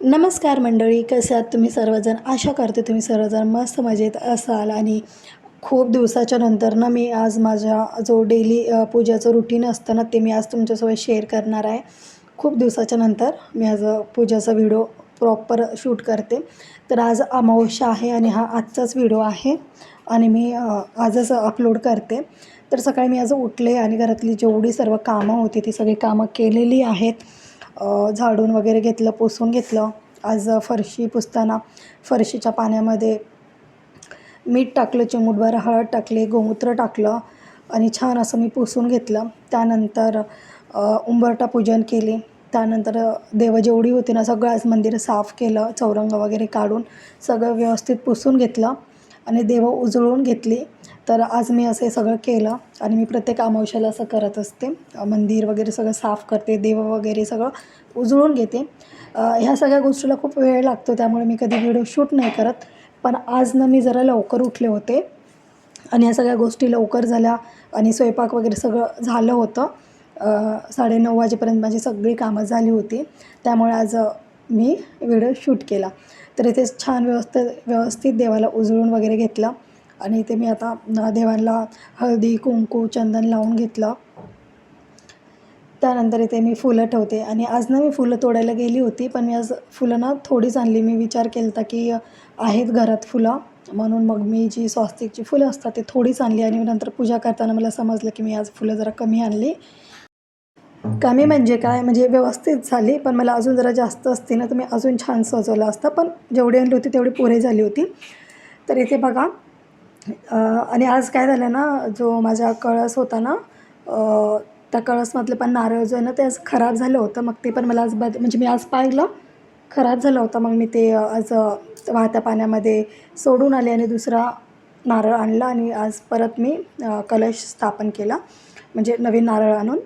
नमस्कार मंडळी कसे आहात तुम्ही सर्वजण? आशा करते तुम्ही सर्वजण मस्त मजेत असाल. आणि खूप दिवसाच्या नंतर ना मी आज माझ्या जो डेली पूजाचं रुटीन असतं ना ते मी आज तुमच्यासोबत शेअर करणार आहे. खूप दिवसाच्या नंतर मी आज पूजाचा व्हिडिओ प्रॉपर शूट करते. तर आज अमावस्या आहे आणि हा आजचाच व्हिडिओ आहे. आणि मी आजच अपलोड करते. तर सकाळी मी आज उठले आणि घरातली जेवढी सर्व कामं होती ती सगळी कामं केलेली आहेत. झाडून वगैरे घेतलं पुसून घेतलं. आज फरशी पुसताना फरशीच्या पाण्यामध्ये मीठ टाकलं चिमूटभर हळद टाकले गोमूत्र टाकलं आणि छान असं मी पुसून घेतलं. त्यानंतर उंबरटा पूजन केली. त्यानंतर देव जेवढी होती ना सगळं आज मंदिर साफ केलं चौरंग वगैरे काढून सगळं व्यवस्थित पुसून घेतलं आणि देव उजळून घेतली. तर आज मी असं सगळं केलं आणि मी प्रत्येक अमावश्याला असं करत असते. मंदिर वगैरे सगळं साफ करते देव वगैरे सगळं उजळून घेते. ह्या सगळ्या गोष्टीला खूप वेळ लागतो त्यामुळे मी कधी व्हिडिओ शूट नाही करत. पण आज ना मी जरा लवकर उठले होते आणि या सगळ्या गोष्टी लवकर झाल्या आणि स्वयंपाक वगैरे सगळं झालं होतं. साडे साडेनऊ वाजेपर्यंत माझी सगळी कामं झाली होती. त्यामुळे आज मी व्हिडिओ शूट केला. तर इथे छान व्यवस्थित व्यवस्थित देवाला उजळून वगैरे घेतलं. आणि इथे मी आता देवांना हळदी कुंकू चंदन लावून घेतलं. त्यानंतर इथे मी फुलं ठेवते. आणि आज ना मी फुलं तोडायला गेली होती पण मी आज फुलं ना थोडीच आणली. मी विचार केला होता की आहेत घरात फुलं. म्हणून मग मी जी स्वस्तिकची फुलं असतात ते थोडीच आणली. आणि नंतर पूजा करताना मला समजलं की मी आज फुलं जरा कमी आणली. कमी म्हणजे काय? म्हणजे व्यवस्थित झाली पण मला अजून जरा जास्त असते ना तर मी अजून छान सजवलं असतं. पण जेवढी आणली होती तेवढी पुरे झाली होती. तर इथे बघा आणि आज काय झालं ना जो माझा कळस होता ना त्या कळसमधलं पण नारळ जो आहे ना ते आज खराब झालं होतं. मग ते पण मला आज बद म्हणजे मी आज पाहिलं खराब झालं होतं. मग मी ते आज वाहत्या पाण्यामध्ये सोडून आले आणि दुसरा नारळ आणला आणि आज परत मी कलश स्थापन केला म्हणजे नवीन नारळ आणून.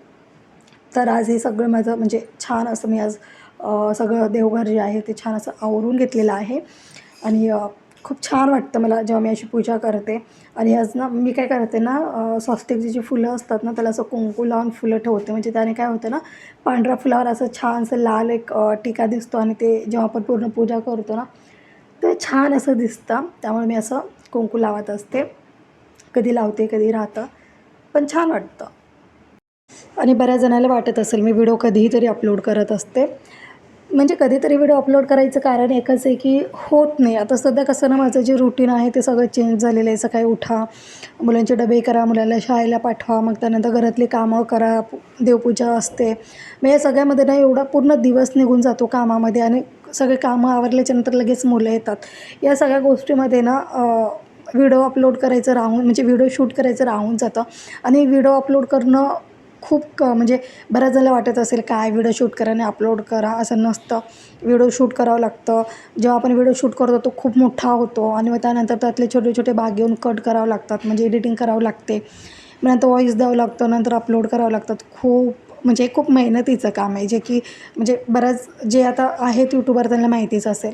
तर आज हे सगळं माझं म्हणजे छान असं मी आज सगळं देवघर जे आहे ते छान असं आवरून घेतलेलं आहे. आणि खूप छान वाटतं मला जेव्हा मी अशी पूजा करते. आणि आज ना मी काय करते ना स्वस्तिकची जी फुलं असतात ना त्याला असं कुंकू लावून फुलं ठेवते. म्हणजे त्याने काय होतं ना पांढऱ्या फुलावर असं छानसं लाल एक टिका दिसतो आणि ते जेव्हा आपण पूर्ण पूजा करतो ना ते छान असं दिसतं. त्यामुळे मी असं कुंकू लावत असते. कधी लावते कधी राहतं. पण छान वाटतं. आणि बऱ्याच जणाला वाटत असेल मी व्हिडिओ कधीही तरी अपलोड करत असते. म्हणजे कधीतरी व्हिडिओ अपलोड करायचं कारण एकच आहे की होत नाही. आता सध्या कसं ना माझं जे रुटीन आहे ते सगळं चेंज झालेलं आहे. सकाळी उठा मुलांचे डबे करा मुलांना शाळेला पाठवा मग त्यानंतर घरातली कामं करा देवपूजा असते. मग या सगळ्यामध्ये ना एवढा पूर्ण दिवस निघून जातो कामामध्ये आणि सगळे कामं आवरल्याच्या नंतर लगेच मुलं येतात. या सगळ्या गोष्टीमध्ये ना व्हिडिओ अपलोड करायचं राहून म्हणजे व्हिडिओ शूट करायचं राहून जातं. आणि व्हिडिओ अपलोड करणं खूप क म्हणजे बऱ्याच जणांना वाटत असेल काय व्हिडिओ शूट करा आणि अपलोड करा असं नसतं. व्हिडिओ शूट करावं लागतं. जेव्हा आपण व्हिडिओ शूट करतो तो खूप मोठा होतो आणि मग त्यानंतर त्यातले छोटे छोटे भाग घेऊन कट करावं लागतात म्हणजे एडिटिंग करावं लागते. मग नंतर वॉईस द्यावं लागतं नंतर अपलोड करावं लागतात खूप म्हणजे खूप मेहनतीचं काम आहे जे की म्हणजे बऱ्याच जे आता आहेत यूट्यूबर त्यांना माहितीच असेल.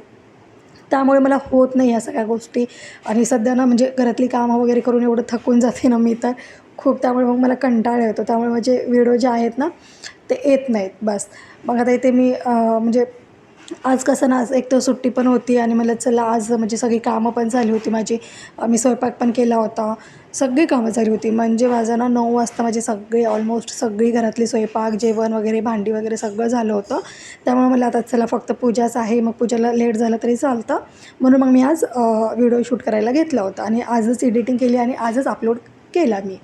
त्यामुळे मला होत नाही या सगळ्या गोष्टी. आणि सध्या ना म्हणजे घरातली कामं वगैरे करून एवढं थकून जाते ना मी तर. खूप त्यामुळे मग मला कंटाळा येतो. त्यामुळे माझे व्हिडिओ जे आहेत ना ते येत नाहीत. बस. मग आता इथे मी म्हणजे आज कसं ना आज एक तर सुट्टी पण होती आणि मला चला आज म्हणजे सगळी कामं पण झाली होती माझी. मी स्वयंपाक पण केला होता. सगळी कामं झाली होती. म्हणजे माझं ना नऊ वाजता माझे सगळे ऑलमोस्ट सगळी घरातली स्वयंपाक जेवण वगैरे भांडी वगैरे सगळं झालं होतं. त्यामुळे मला आता चला फक्त पूजाच आहे. मग पूजाला लेट झालं तरी चालतं. म्हणून मग मी आज व्हिडिओ शूट करायला घेतला होता. आणि आजच एडिटिंग केली आणि आजच अपलोड केला मी.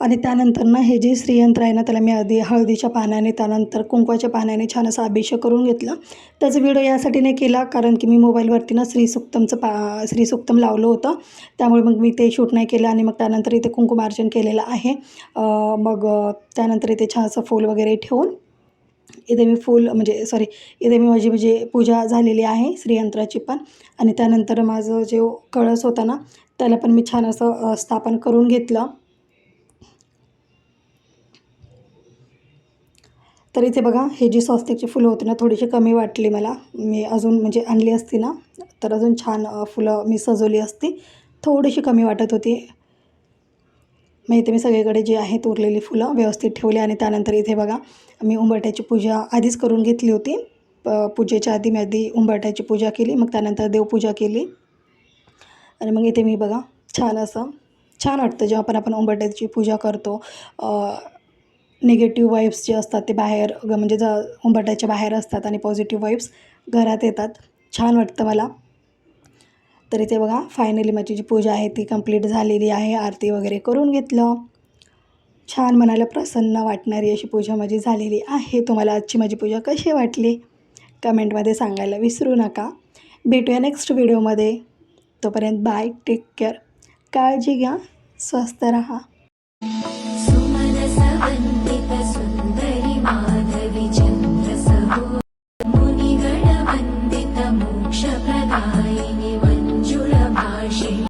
आणि त्यानंतर ना हे जे श्रीयंत्र आहे ना त्याला मी आधी हळदीच्या पाण्याने त्यानंतर कुंकवाच्या पाण्याने छान असा अभिषेक करून घेतला. त्याचा व्हिडिओ यासाठी नाही केला कारण की मी मोबाईलवरती ना श्रीसुक्तमचं पा श्रीसुक्तम लावलं होतं. त्यामुळे मग मी ते शूट नाही केलं आणि मग त्यानंतर इथे कुंकुमार्जन केलेलं आहे. मग त्यानंतर इथे छान असं फूल वगैरे ठेवून इथे मी फूल म्हणजे सॉरी इथे मी माझी म्हणजे पूजा झालेली आहे श्रीयंत्राची पण. आणि त्यानंतर माझं जे कळस होता ना त्याला पण मी छान असं स्थापन करून घेतलं. तर इथे बघा हे जी स्वस्तिकची फुलं होती ना थोडीशी कमी वाटली मला. मी अजून म्हणजे आणली असती ना तर अजून छान फुलं मी सजवली असती. थोडीशी कमी वाटत होती. मग इथे मी सगळीकडे जी आहेत उरलेली फुलं व्यवस्थित ठेवली आणि त्यानंतर इथे बघा मी उंबरट्याची पूजा आधीच करून घेतली होती. प पूजेच्या आधी मी आधी उंबरट्याची पूजा केली मग त्यानंतर देवपूजा केली. आणि मग इथे मी बघा छान असं छान वाटतं जेव्हा आपण आपण उंबरट्याची पूजा करतो. निगेटिव्ह वाईब्स जे असतात ते बाहेर म्हणजे ज उंबरट्याच्या बाहेर असतात आणि पॉझिटिव्ह वाईब्स घरात येतात. छान वाटतं मला. तर इथे बघा फायनली माझी जी पूजा आहे ती कंप्लीट झालेली आहे. आरती वगैरे करून घेतलं. छान मनाला प्रसन्न वाटणारी अशी पूजा माझी झालेली आहे. तुम्हाला आजची माझी पूजा कशी वाटली? कमेंटमध्ये सांगायला विसरू नका. भेटूया नेक्स्ट व्हिडिओमध्ये तोपर्यंत बाय टेक केअर काळजी घ्या. स्वस्त रहा.